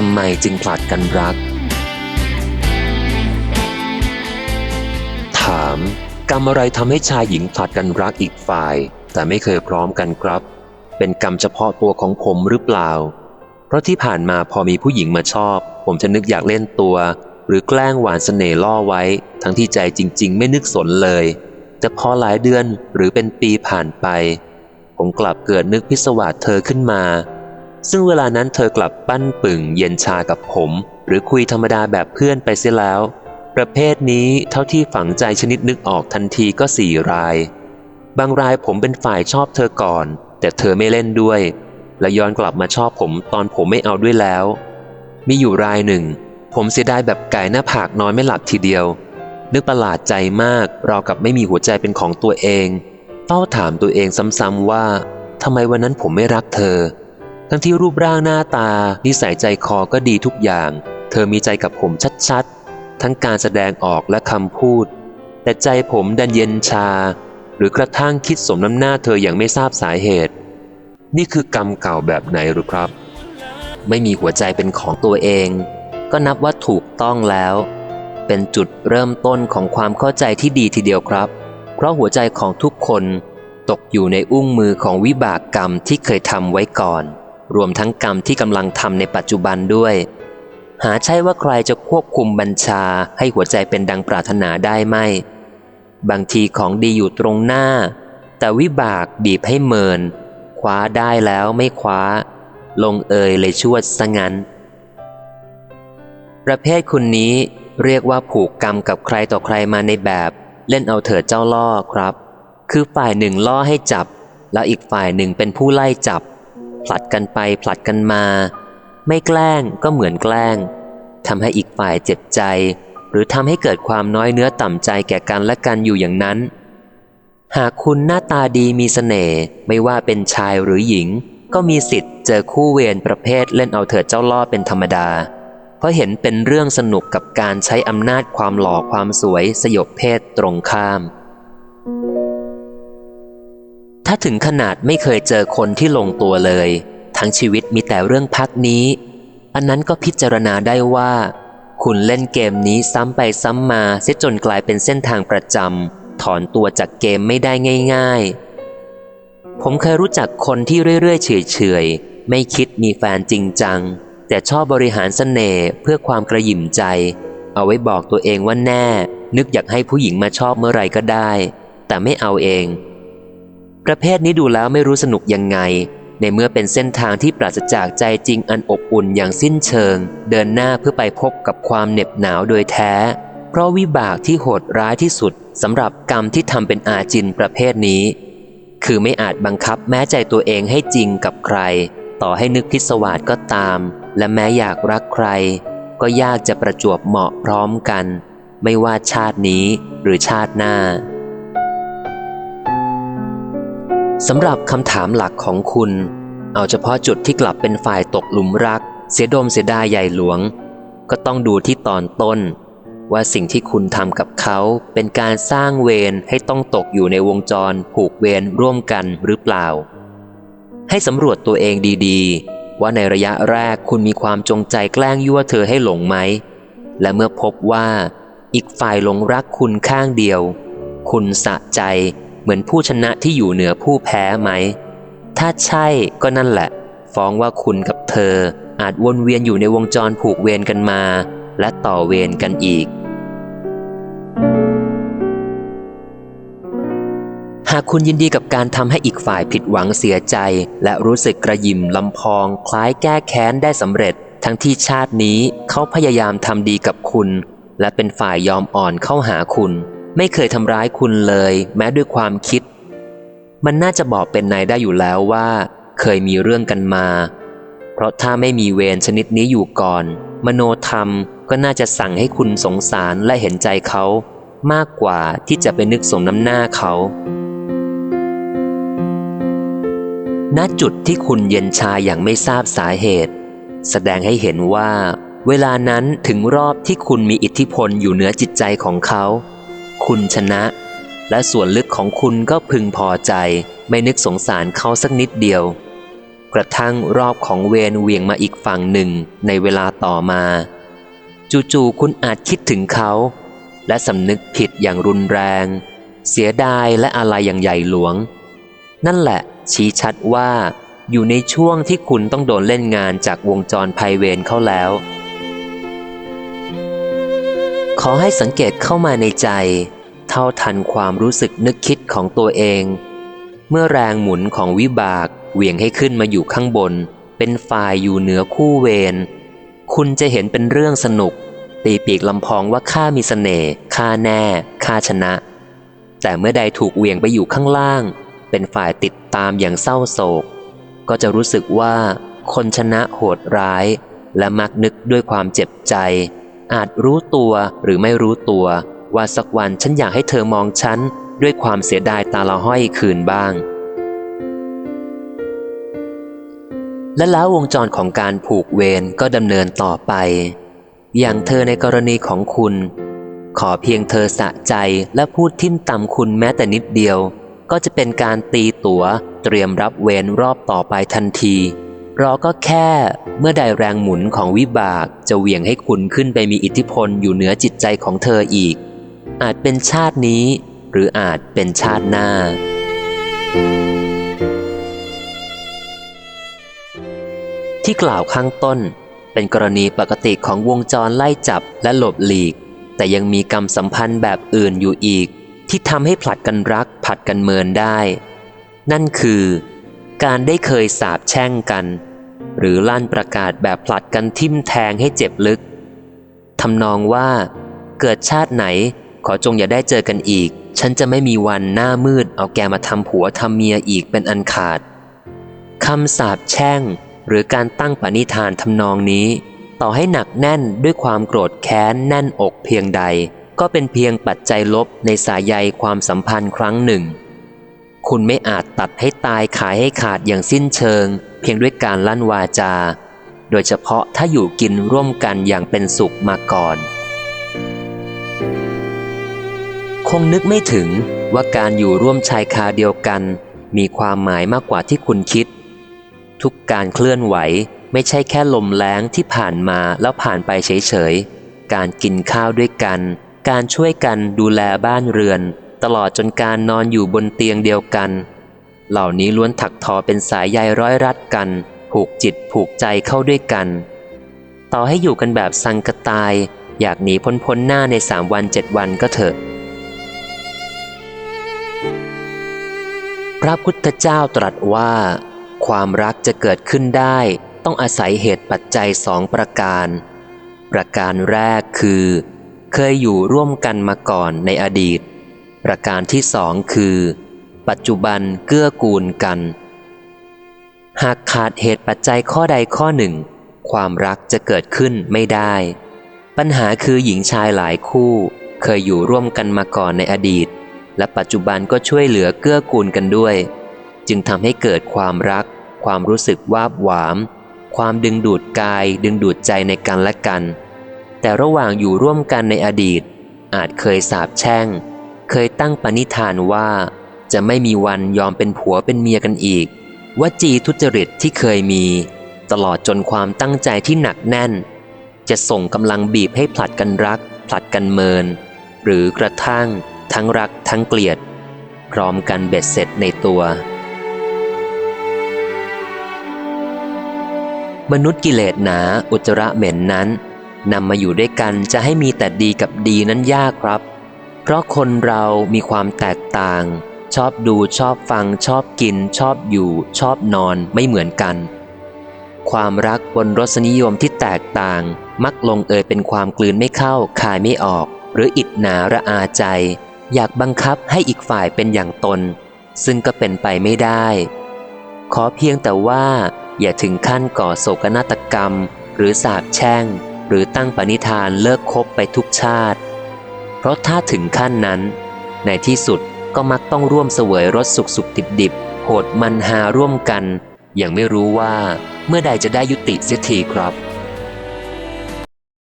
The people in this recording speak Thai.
ทำไมจึงผลัดกันรัก ถาม กรรมอะไรทำให้ชายหญิงผลัดกันรักอีกฝ่าย แต่ไม่เคยพร้อมกันครับ เป็นกรรมเฉพาะตัวของผมหรือเปล่า เพราะที่ผ่านมาพอมีผู้หญิงมาชอบ ผมจะนึกอยากเล่นตัว หรือแกล้งหวานเสน่ห์ล่อไว้ ทั้งที่ใจจริง ๆ ไม่นึกสนเลย แต่พอหลายเดือนหรือเป็นปีผ่านไป ผมกลับเกิดนึกพิศวาสเธอขึ้นมา ซึ่งเวลานั้นเธอกลับปั้นปึ่งเย็นชากับผม หรือคุยธรรมดาแบบเพื่อนไปเสียแล้ว ประเภทนี้เท่าที่ฝังใจชนิดนึกออกทันทีก็สี่ราย บางรายผมเป็นฝ่ายชอบเธอก่อน แต่เธอไม่เล่นด้วย และย้อนกลับมาชอบผมตอนผมไม่เอาด้วยแล้ว มีอยู่รายหนึ่ง ผมเสียดายแบบไก่หน้าผากนอนไม่หลับทีเดียว นึกประหลาดใจมากเรากับไม่มีหัวใจเป็นของตัวเองเฝ้าถามตัวเองซ้ำๆว่าทำไมวันนั้นผมไม่รักเธอ ทั้งที่รูปร่างหน้าตา นิสัยใจคอก็ดีทุกอย่าง เธอมีใจกับผมชัดๆ ทั้งการแสดงออกและคำพูด แต่ใจผมดันเย็นชา หรือกระทั่งคิดสมน้ำหน้าเธออย่างไม่ทราบสาเหตุ นี่คือกรรมเก่าแบบไหนหรือครับ ไม่มีหัวใจเป็นของตัวเอง ก็นับว่าถูกต้องแล้ว เป็นจุดเริ่มต้นของความเข้าใจที่ดีทีเดียวครับ เพราะหัวใจของทุกคนตกอยู่ในอุ้งมือของวิบากกรรมที่เคยทำไว้ก่อน รวมทั้งกรรมที่กำลังทำในปัจจุบันด้วย หาใช่ว่าใครจะควบคุมบัญชาให้หัวใจเป็นดังปรารถนาได้ไหม บางทีของดีอยู่ตรงหน้า แต่วิบากบีบให้เมิน คว้าได้แล้วไม่คว้า ลงเอยเลยชวดซะงั้น ประเภทคุณนี้เรียกว่าผูกกรรมกับใครต่อใครมาในแบบ เล่นเอาเถิดเจ้าล่อครับ คือฝ่ายหนึ่งล่อให้จับ แล้วอีกฝ่ายหนึ่งเป็นผู้ไล่จับ ผลัดกันไปผลัดกันมา ไม่แกล้งก็เหมือนแกล้งทำให้อีกฝ่ายเจ็บใจ หรือทำให้เกิดความน้อยเนื้อต่ำใจแก่กันและกันอยู่อย่างนั้น หากคุณหน้าตาดีมีเสน่ห์ไม่ว่าเป็นชายหรือหญิง ก็มีสิทธิ์เจอคู่เวรประเภทเล่นเอาเถิดเจ้าล่อเป็นธรรมดา เพราะเห็นเป็นเรื่องสนุกกับการใช้อำนาจความหล่อความสวยสยบเพศตรงข้าม ถ้าถึงขนาดไม่เคยเจอคนที่ลงตัวเลย ทั้งชีวิตมีแต่เรื่องพักนี้ อันนั้นก็พิจารณาได้ว่า คุณเล่นเกมนี้ซ้ำไปซ้ำมาเสียจนกลายเป็นเส้นทางประจำถอนตัวจากเกมไม่ได้ง่าย ๆ ผมเคยรู้จักคนที่เรื่อยๆเฉยๆไม่คิดมีแฟนจริงจัง แต่ชอบบริหารสเสน่ห์เพื่อความกระหยิ่มใจ เอาไว้บอกตัวเองว่าแน่ นึกอยากให้ผู้หญิงมาชอบเมื่อไรก็ได้ แต่ไม่เอาเอง ประเภทนี้ดูแล้วไม่รู้สนุกยังไง ในเมื่อเป็นเส้นทางที่ปราศจากใจจริงอันอบอุ่นอย่างสิ้นเชิง เดินหน้าเพื่อไปพบกับความเหน็บหนาวโดยแท้ เพราะวิบากที่โหดร้ายที่สุดสำหรับกรรมที่ทำเป็นอาจินประเภทนี้ คือไม่อาจบังคับแม้ใจตัวเองให้จริงกับใคร ต่อให้นึกพิศวาสก็ตาม และแม้อยากรักใคร ก็ยากจะประจวบเหมาะพร้อมกัน ไม่ว่าชาตินี้หรือชาติหน้า สำหรับคำถามหลักของคุณ เอาเฉพาะจุดที่กลับเป็นฝ่ายตกหลุมรัก เสียดมเสียดายใหญ่หลวง ก็ต้องดูที่ตอนต้น ว่าสิ่งที่คุณทำกับเขาเป็นการสร้างเวรให้ต้องตกอยู่ในวงจรผูกเวรร่วมกันหรือเปล่า ให้สำรวจตัวเองดีๆ ว่าในระยะแรกคุณมีความจงใจแกล้งยั่วเธอให้หลงไหม และเมื่อพบว่า อีกฝ่ายหลงรักคุณข้างเดียว คุณสะใจ เหมือนผู้ชนะที่อยู่เหนือผู้แพ้ไหม ถ้าใช่ก็นั่นแหละ ฟ้องว่าคุณกับเธออาจวนเวียนอยู่ในวงจรผูกเวรกันมา และต่อเวรกันอีก หากคุณยินดีกับการทำให้อีกฝ่ายผิดหวังเสียใจ และรู้สึกกระยิมลำพอง คล้ายแก้แค้นได้สำเร็จ ทั้งที่ชาตินี้เขาพยายามทำดีกับคุณ และเป็นฝ่ายยอมอ่อนเข้าหาคุณ ไม่เคยทำร้ายคุณเลย แม้ด้วยความคิด มันน่าจะบอกเป็นนายได้อยู่แล้วว่า เคยมีเรื่องกันมา เพราะถ้าไม่มีเวรชนิดนี้อยู่ก่อน มโนธรรมก็น่าจะสั่งให้คุณสงสารและเห็นใจเขามากกว่าที่จะไปนึกสมน้ำหน้าเขาณจุดที่คุณเย็นชาอย่างไม่ทราบสาเหตุ แสดงให้เห็นว่า เวลานั้นถึงรอบที่คุณมีอิทธิพลอยู่เหนือจิตใจของเขา คุณชนะ และส่วนลึกของคุณก็พึงพอใจ ไม่นึกสงสารเขาสักนิดเดียว กระทั่งรอบของเวรเวียงมาอีกฝั่งหนึ่งในเวลาต่อมา จู่ๆคุณอาจคิดถึงเขา และสำนึกผิดอย่างรุนแรง เสียดายและอะไรอย่างใหญ่หลวง นั่นแหละ ชี้ชัดว่าอยู่ในช่วงที่คุณต้องโดนเล่นงานจากวงจรภัยเวรเข้าแล้ว ขอให้สังเกตเข้ามาในใจ เท่าทันความรู้สึกนึกคิดของตัวเอง เมื่อแรงหมุนของวิบากเหวี่ยงให้ขึ้นมาอยู่ข้างบน เป็นฝ่ายอยู่เหนือคู่เวรคุณจะเห็นเป็นเรื่องสนุก ตีปีกลำพองว่าข้ามีสเสน่ห์ข้าแน่ข้าชนะ แต่เมื่อใดถูกเหวี่ยงไปอยู่ข้างล่าง เป็นฝ่ายติดตามอย่างเศร้าโศก ก็จะรู้สึกว่าคนชนะโหดร้าย และมักนึกด้วยความเจ็บใจ อาจรู้ตัวหรือไม่รู้ตัว ว่าสักวันฉันอยากให้เธอมองฉันด้วยความเสียดายตาละห้อยคืนบ้าง และแล้ววงจรของการผูกเวรก็ดำเนินต่อไป อย่างเธอในกรณีของคุณ ขอเพียงเธอสะใจและพูดทิ่มตำคุณแม้แต่นิดเดียว ก็จะเป็นการตีตัว๋วเตรียมรับเวรรอบต่อไปทันทีรอก็แค่เมื่อใดแรงหมุนของวิบากจะเหวี่ยงให้คุณขึ้นไปมีอิทธิพลอยู่เหนือจิตใจของเธออีก อาจเป็นชาตินี้ หรืออาจเป็นชาติหน้า ที่กล่าวข้างต้นเป็นกรณีปกติของวงจรไล่จับและหลบหลีก แต่ยังมีกรรมสัมพันธ์แบบอื่นอยู่อีก ที่ทำให้ผลัดกันรักผลัดกันเมินได้ นั่นคือ การได้เคยสาบแช่งกัน หรือลั่นประกาศแบบผลัดกันทิ่มแทงให้เจ็บลึกทำนองว่าเกิดชาติไหน ขอจงอย่าได้เจอกันอีก ฉันจะไม่มีวันหน้ามืด เอาแกมาทำผัวทำเมียอีกเป็นอันขาดคำสาบแช่ง หรือการตั้งปณิธานทำนองนี้ ต่อให้หนักแน่นด้วยความโกรธแค้นแน่นอกเพียงใด ก็เป็นเพียงปัจจัยลบในสายใยความสัมพันธ์ครั้งหนึ่ง คุณไม่อาจตัดให้ตายขายให้ขาดอย่างสิ้นเชิง เพียงด้วยการลั่นวาจา โดยเฉพาะถ้าอยู่กินร่วมกันอย่างเป็นสุขมาก่อน งนึกไม่ถึงว่าการอยู่ร่วมชายคาเดียวกัน มีความหมายมากกว่าที่คุณคิด ทุกการเคลื่อนไหวไม่ใช่แค่ลมแรงที่ผ่านมาแล้วผ่านไปเฉยๆ การกินข้าวด้วยกัน การช่วยกันดูแลบ้านเรือน ตลอดจนการนอนอยู่บนเตียงเดียวกัน เหล่านี้ล้วนถักทอเป็นสายใยร้อยรัดกัน ผูกจิตผูกใจเข้าด้วยกัน ต่อให้อยู่กันแบบสังกตาย อยากหนีพ้นพ้นหน้าในสามวันเจ็ดวันก็เถอะ ระพุทธเจ้าตรัสว่า ความรักจะเกิดขึ้นได้ต้องอาศัยเหตุปัจจัยสองประการ ประการแรกคือ เคยอยู่ร่วมกันมาก่อนในอดีต ประการที่สองคือ ปัจจุบันเกื้อกูลกัน หากขาดเหตุปัจจัยข้อใดข้อหนึ่ง ความรักจะเกิดขึ้นไม่ได้ ปัญหาคือหญิงชายหลายคู่ เคยอยู่ร่วมกันมาก่อนในอดีต และปัจจุบันก็ช่วยเหลือเกื้อกูลกันด้วย จึงทำให้เกิดความรัก ความรู้สึกวาบหวาม ความดึงดูดกาย ดึงดูดใจในกันและกัน แต่ระหว่างอยู่ร่วมกันในอดีต อาจเคยสาบแช่ง เคยตั้งปณิธานว่า จะไม่มีวันยอมเป็นผัวเป็นเมียกันอีกวจีทุจริตที่เคยมี ตลอดจนความตั้งใจที่หนักแน่น จะส่งกำลังบีบให้ผลัดกันรัก ผลัดกันเมิน หรือกระทั่ง ทั้งรักทั้งเกลียด พร้อมกันเบ็ดเสร็จในตัว มนุษย์กิเลสหนาอุจจาระเหม็นนั้นนำมาอยู่ด้วยกันจะให้มีแต่ดีกับดีนั้นยากครับ เพราะคนเรามีความแตกต่าง ชอบดูชอบฟังชอบกิน ชอบอยู่ ชอบนอนไม่เหมือนกัน ความรักบนรสนิยมที่แตกต่าง มักลงเอยเป็นความกลืนไม่เข้าคายไม่ออก หรืออิดหนาระอาใจ อยากบังคับให้อีกฝ่ายเป็นอย่างตน ซึ่งก็เป็นไปไม่ได้ ขอเพียงแต่ว่า อย่าถึงขั้นก่อโศกนาฏกรรม หรือสาบแช่ง หรือตั้งปณิธานเลิกคบไปทุกชาติ เพราะถ้าถึงขั้นนั้น ในที่สุดก็มักต้องร่วมเสวยรสสุขสุขดิบดิบโหดมันหาร่วมกัน อย่างไม่รู้ว่าเมื่อใดจะได้ยุติเสียทีครับ